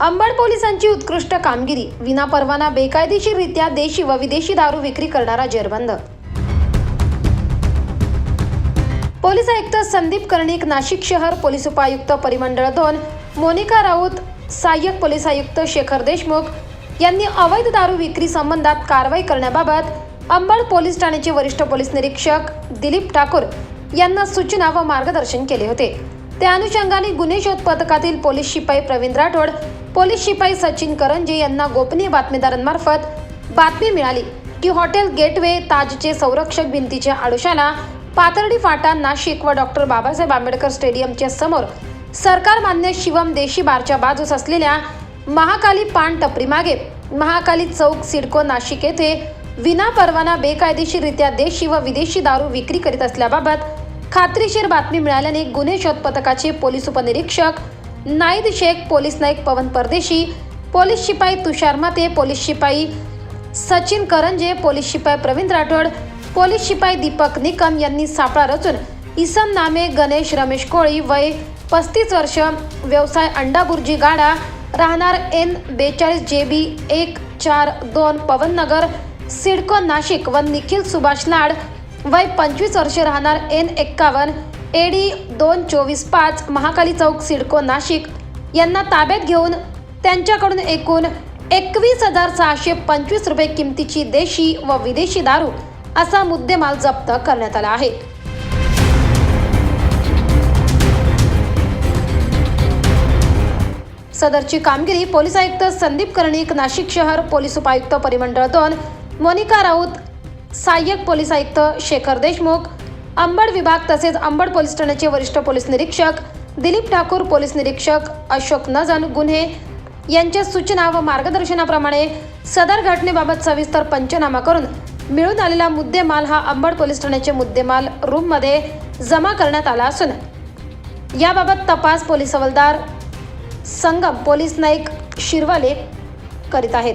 अंबड पोलिसांची उत्कृष्ट कामगिरी विना परवाना बेकायदेशीररित्या देशी व विदेशी दारू विक्री करणारा जेरबंद. पोलीस आयुक्त संदीप कर्णिक नाशिक शहर पोलीस उपायुक्त परिमंडळ दोन मोनिका राऊत सहाय्यक पोलीस आयुक्त शेखर देशमुख यांनी अवैध दारू विक्री संबंधात कारवाई करण्याबाबत अंबड पोलीस ठाण्याचे वरिष्ठ पोलीस निरीक्षक दिलीप ठाकूर यांना सूचना व मार्गदर्शन केले होते. त्या अनुषंगाने गुन्हे शोध पथकातील पोलीस शिपाई प्रवीण राठोड पोलीस शिपाई सचिन करंजे यांना गोपनीय बातमीदारांमार्फत बातमी मिळाली की हॉटेल गेटवे ताजचे संरक्षक भिंतीच्या आडोशाला पाथर्डी फाटा नाशिक व डॉक्टर बाबासाहेब आंबेडकर स्टेडियमच्या समोर सरकार मान्य शिवम देशी बारच्या बाजूस असलेल्या महाकाली पान टपरी मागे महाकाली चौक सिडको नाशिक येथे विना परवाना बेकायदेशीररित्या देशी व विदेशी दारू विक्री करीत असल्याबाबत खात्रीशीर बातमी मिळाल्याने गुन्हे शोध पथकाचे पोलीस उपनिरीक्षक नाईद शेख पोलीस नाईक पवन परदेशी पोलीस शिपाई तुषार माते पोलीस शिपाई सचिन करंजे पोलीस शिपाई प्रवीण राठोड पोलीस शिपाई दीपक निकम यांनी सापळा रचून इसम नामे गणेश रमेश कोळी वय पस्तीस वर्ष व्यवसाय अंडाबुर्जी गाडा राहणार एन बेचाळीस जे बी एक चार दोन पवननगर सिडको नाशिक व निखिल सुभाष लाड. वय पंचवीस वर्ष राहणार एन एक्कावन्न एडी दोन चोवीस पाच महाकाली चौक सिडको नाशिक. यांना ताब्यात घेऊन त्यांच्याकडून एकूण एकवीस हजार सहाशे पंचवीस रुपये किमतीची देशी व विदेशी दारू असा मुद्देमाल जप्त करण्यात आला आहे. सदरची कामगिरी पोलीस आयुक्त संदीप कर्णिक नाशिक शहर पोलीस उपायुक्त परिमंडळ दोन मोनिका राऊत सहाय्यक पोलीस आयुक्त शेखर देशमुख अंबड विभाग तसेच अंबड पोलीस ठाण्याचे वरिष्ठ पोलीस निरीक्षक दिलीप ठाकूर पोलीस निरीक्षक अशोक नजन गुन्हे यांच्या सूचना व मार्गदर्शनाप्रमाणे सदर घटनेबाबत सविस्तर पंचनामा करून मिळून आलेला मुद्देमाल हा अंबड पोलीस ठाण्याचे मुद्देमाल रूममध्ये जमा करण्यात आला असून याबाबत तपास पोलीस हवालदार संगम पोलीस नाईक शिरवाले करीत आहेत.